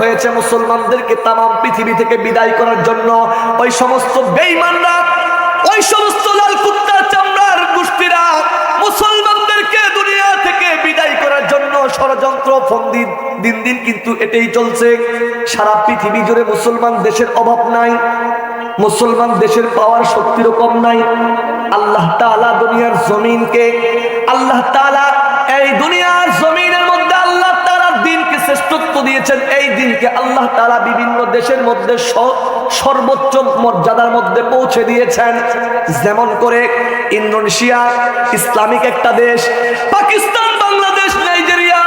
হয়েছে মুসলমানদেরকে তাম পৃথিবী থেকে বিদায় করার জন্য। ওই সমস্ত বেঈমানরা, ওই সমস্ত লাল কুত্তার চামড়ার গোষ্ঠীরা মুসলমানদেরকে দুনিয়া থেকে বিদায় করার জন্য ষড়যন্ত্র, ফন্দি দিন দিন কিন্তু এটাই চলছে। সারা পৃথিবী জুড়ে মুসলমান দেশের অভাব নাই, মুসলমান দেশের পাওয়ার শক্তিরও কম নাই। আল্লাহ তাআলা দুনিয়ার জমিনকে, আল্লাহ তাআলা এই দুনিয়ার তাআলা শ্রেষ্ঠত্ব দিয়েছেন, এই দিনকে আল্লাহ তাআলা বিভিন্ন দেশের মধ্যে সর্বোচ্চ মর্যাদার মধ্যে পৌঁছে দিয়েছেন। যেমন করে ইন্দোনেশিয়া, ইসলামিক একটা দেশ, পাকিস্তান, বাংলাদেশ, নাইজেরিয়া,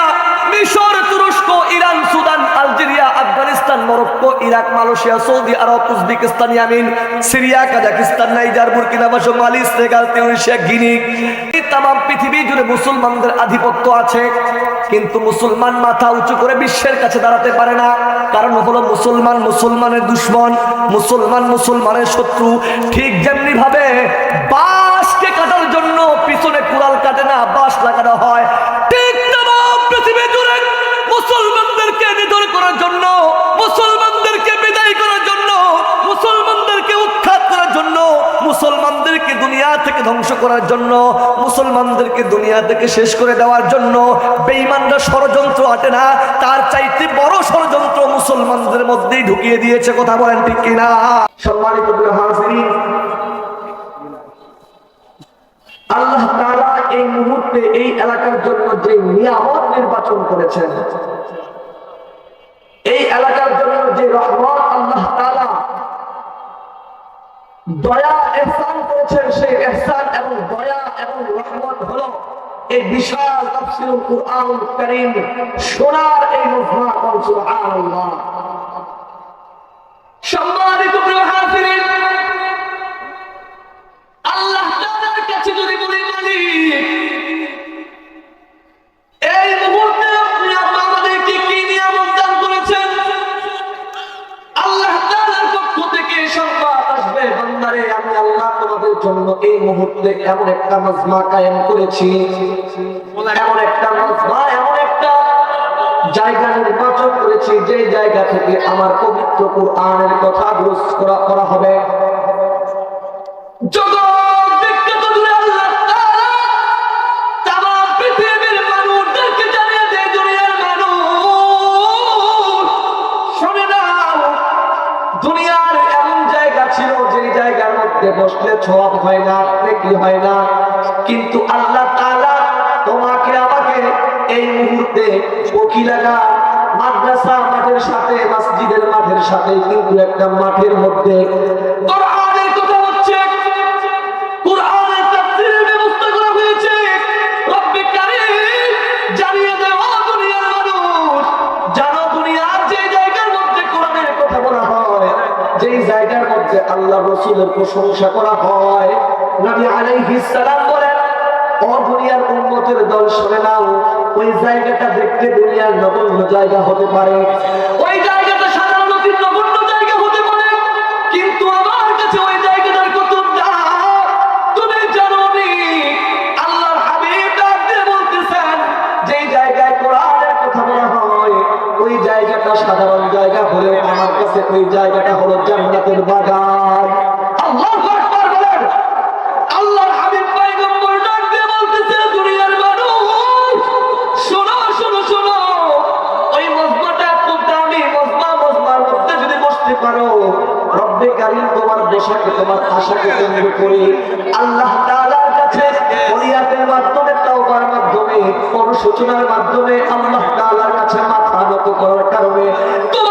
মিশর, তুরস্ক, Iran, Sudan, Algeria, Afghanistan, Morocco, Iraq, Malaysia, Saudi আরব, Uzbekistan, Yemen, Syria, Kazakhstan, Niger, Burkina Faso Mali, Senegal Tunisia Guinea তাম পৃথিবী জুড়ে মুসলমানদের আধিপত্য আছে, কিন্তু মুসলমান মাথা উঁচু করে বিশ্বের কাছে দাঁড়াতে পারে না। কারণ হলো মুসলমান মুসলমানের দুশ্মন, মুসলমান মুসলমানের শত্রু। ঠিক যেমনি ভাবে বাঁশকে কাটার জন্য পিছনে কুড়াল কাটে না, বাঁশ লাগানো হয়। করার জন্য, মুসলমানদেরকে দুনিয়া থেকে শেষ করে দেওয়ার জন্য বেঈমানরা ষড়যন্ত্র আটে না, তার চাইতে বড় ষড়যন্ত্র মুসলমানদের মধ্যেই ঢুকিয়ে দিয়েছে, কথা বলেন ঠিক কিনা? সম্মানিত আল্লাহ তাআলা এই মুহূর্তে এই এলাকার জন্য যে নিয়ামত নির্বাচন করেছেন, এই এলাকার জন্য যে রহমত আল্লাহ তাআলা, দয়া এহসান করেছেন সেই এহসান এবং দয়া এবং রহমত হলো এই বিশাল তফসিল কুরআন করিম শোনার এই মহা কোন সুবহানাল্লাহ। সম্মানিত একটা মজমা কায়েম করেছি। এমন একটা মজমা, এমন একটা জায়গা নির্বাচন করেছি, যে জায়গা থেকে আমার পবিত্র কোরআনের কথা গ্রস্ত করা হবে। বসলে ছোয়াব হয় না কি হয় না? কিন্তু আল্লাহ তাআলা তোমাকে, আমাকে এই মুহূর্তে ওকিলাগা মাদ্রাসা মাঠের সাথে, মসজিদের মাঠের সাথে কিন্তু একটা মাঠের মধ্যে আল্লাহ রসুলের প্রশংসা করা হয়। নবী আলাইহিস সালাম বলেন ও দুনিয়ার উন্মতের দল, শুনে নাও, ওই জায়গাটা দেখতে দুনিয়ার নগণ্য জায়গা হতে পারে। ওই জায়গাটা সাধারণ নদীর নগণ্য জায়গা হতে পারে। কিন্তু আমার কাছে ওই জায়গাটার কত দাম? তুমি জানো নি আল্লাহর হাবিব ডাক দিয়ে বলতেছেন, যেই জায়গায় কোরআনের কথা বলা হয়, ওই জায়গাটা সাধারণ জায়গা হলেও আমার কাছে ওই জায়গাটা তোমার আশাকে কেন্দ্র আল্লাহ কাছে মাধ্যমে, তাওবার মাধ্যমে, অনুশোচনার মাধ্যমে আল্লাহ কাছে মাথা নত করার কারণে তোমার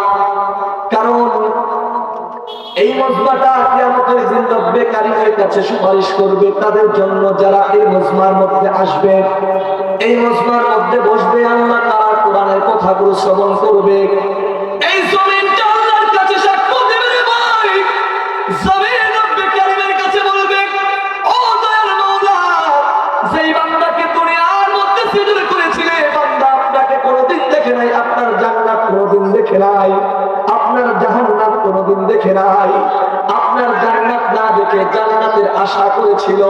এই মজমাটা কিয়ামতের দিন রব্বে কারিমের কাছে সুপারিশ করবে। তাদের জন্য যারা এই মজমার মধ্যে আসবে, এই মজমার মধ্যে বসবে, আল্লাহ তারা কোরআনের কথাগুলো শ্রবণ করবে। আশা করেছিল।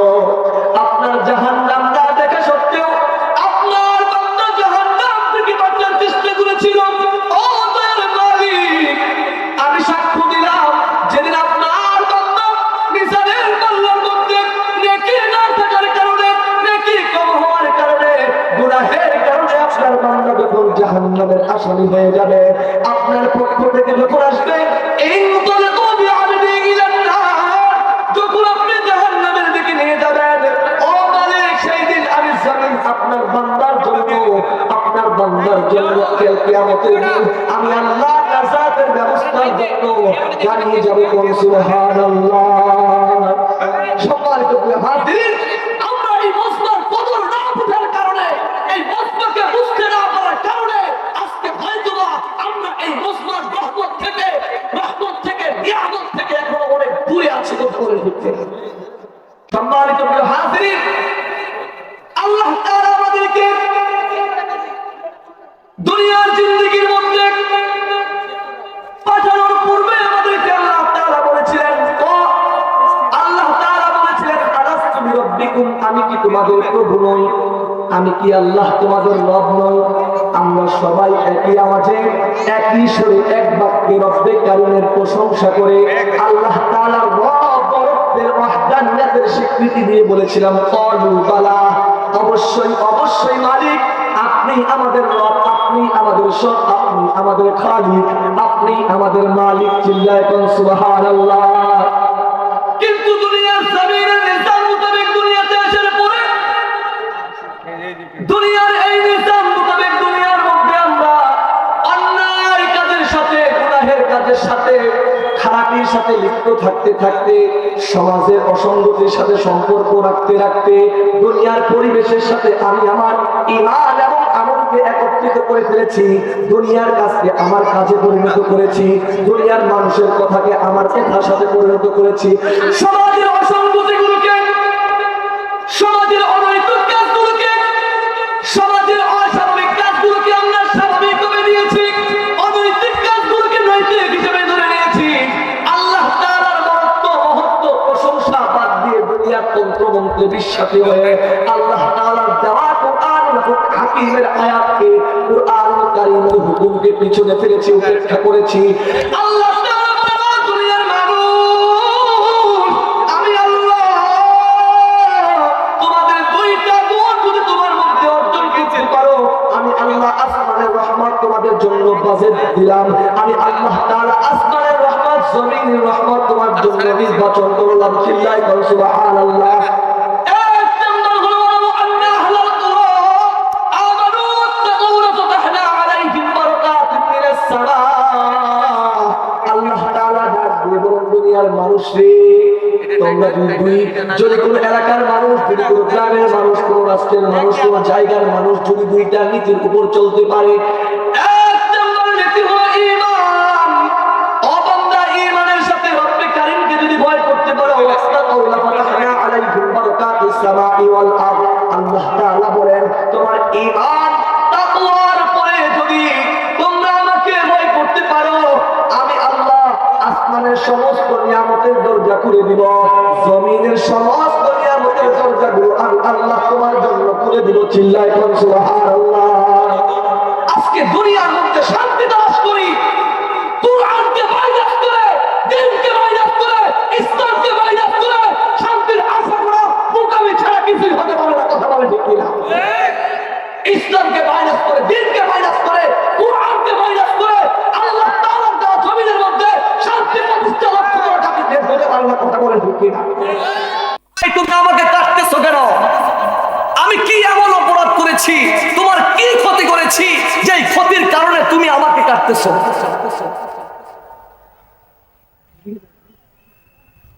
আপনার জাহান্নাম না দেখে সত্ত্বেও আপনার থেকে আসামি হয়ে যাবে, আপনার পক্ষ থেকে যখন আসবে, এই জন্য যাব কোন সুবহানাল্লাহ। তোমাদের প্রভু নই, আমি কি আল্লাহ তোমাদের রব নই? আমরা সবাই একই আওয়াজে, একই সুরে এক বাক্যে রব্বে কারিমের প্রশংসা করে আল্লাহ তাআলার রব রব্বের স্বীকৃতি দিয়ে বলেছিলাম ক্বালু বালা, অবশ্যই অবশ্যই মালিক, আপনি আমাদের রব, আপনি আমাদের সব, আপনি আমাদের খালিক, আপনি আমাদের মালিক চিল্লায় কোন সুবহানাল্লাহ। লিপ্ত থাকতে থাকতে, সমাজের অসঙ্গতির সাথে সম্পর্ক রাখতে রাখতে, দুনিয়ার পরিবেশের সাথে আমি আমার ইমান এবং আমলকে একত্রিত করে ফেলেছি। দুনিয়ার কাজকে আমার কাজে পরিণত করেছি। দুনিয়ার মানুষের কথাকে আমার কথার সাথে পরিণত করেছি। সমাজের অসঙ্গতিগুলোকে দিয়ে দুনিয়ার হয়ে আল্লাহ তাআলার দেওয়া কোরআন হাকিমের আয়াতকে কোরআন কারীমের হুকুমকে পিছনে ফেলেছি উপেক্ষা করেছি। আল্লাহ তাআলা বলেন, "ও দুনিয়ার মানুষ আমি আল্লাহ তোমাদের দুইটা গুণ যদি তোমার মধ্যে অর্জন করতে পারো আমি আল্লাহ আসমানের রহমত তোমাদের জন্য বাজেট দিলাম। আমি আল্লাহ তাআলা আসমানের রহমত জমিনের রহমত তোমার জন্য নির্বাচন করলাম চিল্লাই মিনাস সামা। আল্লাহ যদি কোনো এলাকার মানুষ যদি কোনো গ্রামের মানুষ কোনো রাষ্ট্রের মানুষ কোনো জায়গার মানুষ যদি দুইটা নীতির উপর চলতে পারে আজকে দুনিয়ার মধ্যে শান্তি দাস করি। কোরআনকে মাইনাস করে, দিনকে না, কথা বলে ঠিক না তুমি আমাকে কাটতেছো কেন? আমি কি এমন করেছি, তোমার কি ক্ষতি করেছি? যে ক্ষতির কারণে তুমি আমাকে কাটতে ডাকতেছ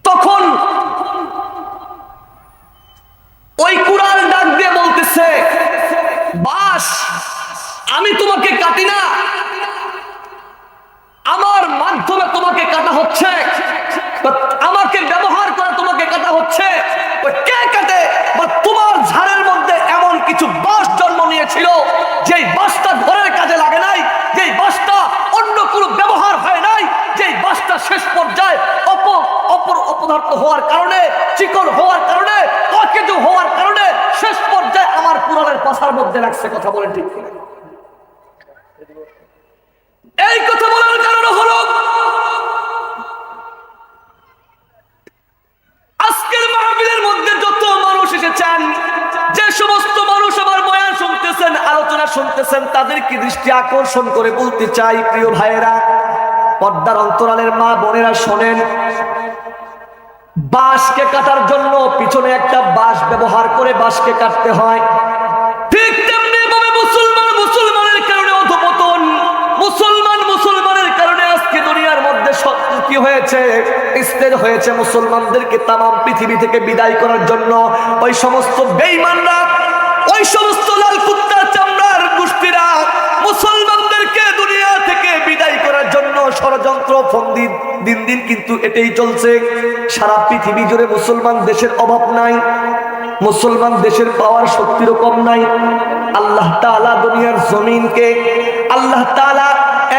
তখন ওই কুরআন ডাক দিয়ে বলতেছে, বাস, আমি তোমাকে কাটি না। আমার মাধ্যমে তোমাকে কাটা হচ্ছে বা আমাকে ব্যবহার করে তোমাকে কাটা হচ্ছে ওই কে কাটে বা তোমার ঝাড়ের মধ্যে এমন কিছু বাস জন্ম নিয়েছিল যেই বাসটা ঘরের কাজে লাগে নাই যেই বাসটা অন্য কোনো ব্যবহার হয় নাই যেই বাসটা শেষ পর্যায়ে অপ অপর অপদার্থ হওয়ার কারণে, চিকন হওয়ার কারণে, অকেজু হওয়ার কারণে শেষ পর্যায়ে আমার পুরাণের পাশার মধ্যে রাখছে কথা বলেন ঠিক এই কথা বলার কারণ হলো, আজকের মাহফিলের মধ্যে যত মানুষ এসেছেন, যে সমস্ত মানুষ আমার বয়ান শুনতেছেন, আলোচনা শুনতেছেন, তাদেরকে দৃষ্টি আকর্ষণ করে বলতে চাই, প্রিয় ভাইয়েরা, পর্দার অন্তরালের মা বোনেরা শোনেন বাঁশকে কাটার জন্য পিছনে একটা বাঁশ ব্যবহার করে বাঁশকে কাটতে হয়। ঠিক তেমনি ভাবে মুসলমান মুসলমানের কারণে অধপতন, মুসলমান মুসলমানের কারণে আজকে দুনিয়ার মধ্যে কি হয়েছে? হয়েছে মুসলমানদেরকে তামাম পৃথিবী থেকে বিদায় করার জন্য। ওই সমস্ত বেঈমানরা, ওই সমস্ত লাল কুত্তার চামড়ার গোষ্ঠীরা মুসলমানদেরকে ষড়যন্ত্র, ফন্দি দিন দিন কিন্তু এটাই চলছে। সারা পৃথিবী জুড়ে মুসলমান দেশের অভাব নাই, মুসলমান দেশের পাওয়ার শক্তিরও কম নাই। আল্লাহ তাআলা দুনিয়ার জমিনকে, আল্লাহ তাআলা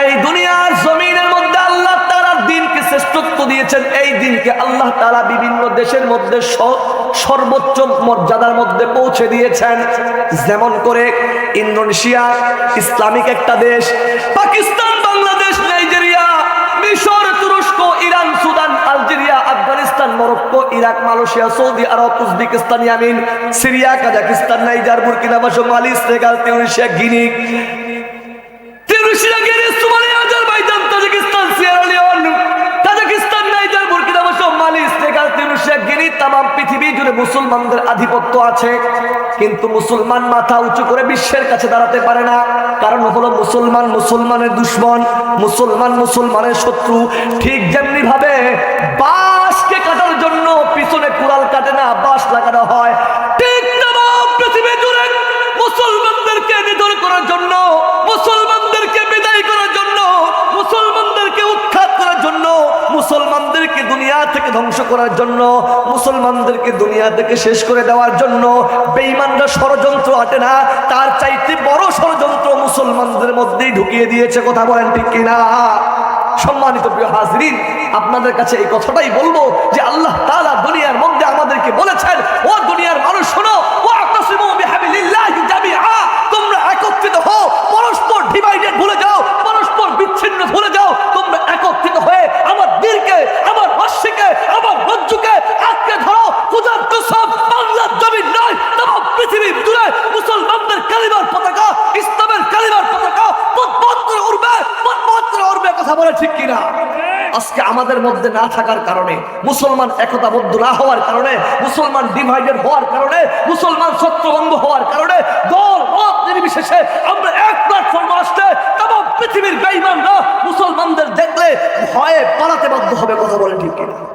এই দুনিয়ার জমিনের মধ্যে আল্লাহ তাআলা দিনকে শ্রেষ্ঠত্ব দিয়েছেন। এই দিনকে আল্লাহ তাআলা বিভিন্ন দেশের মধ্যে সর্বোচ্চ মর্যাদার মধ্যে পৌঁছে দিয়েছেন। যেমন করে ইন্দোনেশিয়া, ইসলামিক একটা দেশ, পাকিস্তান বাংলাদেশ নাইজেরিয়া মিশর তুরস্ক Iran Sudan Algeria Afghanistan Morocco Iraq, Malaysia, Saudi আরব, Uzbekistan, Yemen, Syria, Kazakhstan, Niger, Burkina Faso Mali, Senegal Tunisia Guinea. Tunisia Guinea Somalia Azerbaijan, Tajikistan, Sierra Leone. Kazakhstan Niger, Burkina Faso Mali, Senegal Tunisia Guinea, তামাম পৃথিবী জুড়ে মুসলমানদের আধিপত্য আছে। কিন্তু মুসলমান মাথা উঁচু করে বিশ্বের কাছে দাঁড়াতে পারে না। কারণ হলো মুসলমান মুসলমানের দুশ্মন, মুসলমান মুসলমানের শত্রু। ঠিক যেমনি ভাবে জন্য পিছনে কুড়াল কাটে না, বাঁশ লাগানো হয়। ঠিক পৃথিবী জুড়ে মুসলমানদেরকে নিধন করার জন্য, মুসলমানদেরকে বিদায় করার জন্য, মুসলমানদেরকে উৎখাত করার জন্য, মুসলমানদেরকে দুনিয়া থেকে ধ্বংস করার জন্য, মুসলমানদেরকে দুনিয়া থেকে শেষ করে দেওয়ার জন্য বেঈমানরা ষড়যন্ত্র আটে না, তার চাইতে বড় ষড়যন্ত্র মুসলমানদের মধ্যেই ঢুকিয়ে দিয়েছে, কথা বলেন ঠিক কিনা? সম্মানিত প্রিয় হাজরিন, আপনাদের কাছে এই কথাটাই বলব যে আল্লাহ তালা দুনিয়ার মধ্যে আমাদেরকে বলেছেন, ও দুনিয়ার মানুষ শোনো ও জামিআ, তোমরা একত্রিত হও, পরস্পর ডিভাইডেড ভুলে যাও পরস্পর বিচ্ছিন্ন ভুলে যাও তোমরা একত্রিত হয়ে আমার বীরকে আমার রশ্মিকে আমার রজ্জুকে আঁকড়ে ধরো খুদার কসম বাংলার জমিন নয় তমাম পৃথিবী জুড়ে মুসলমানদের কালিমার পতাকা ইসলামের কালিমার পতাকা পথ করে উড়বে পথ করে উড়বে কথা বলে ঠিক কিনা আজকে আমাদের মধ্যে না থাকার কারণে, মুসলমান একতাবদ্ধ না হওয়ার কারণে, মুসলমান ডিভাইডেড হওয়ার কারণে, মুসলমান ছত্রভঙ্গ হওয়ার কারণে, দল, মত নির্বিশেষে আমরা এক প্ল্যাটফর্ম আসতে তমাম পৃথিবীর বেইমানরা মুসলমানদের দেখলে ভয়ে পালাতে বাধ্য হবে, কথা বলে ঠিক কিনা?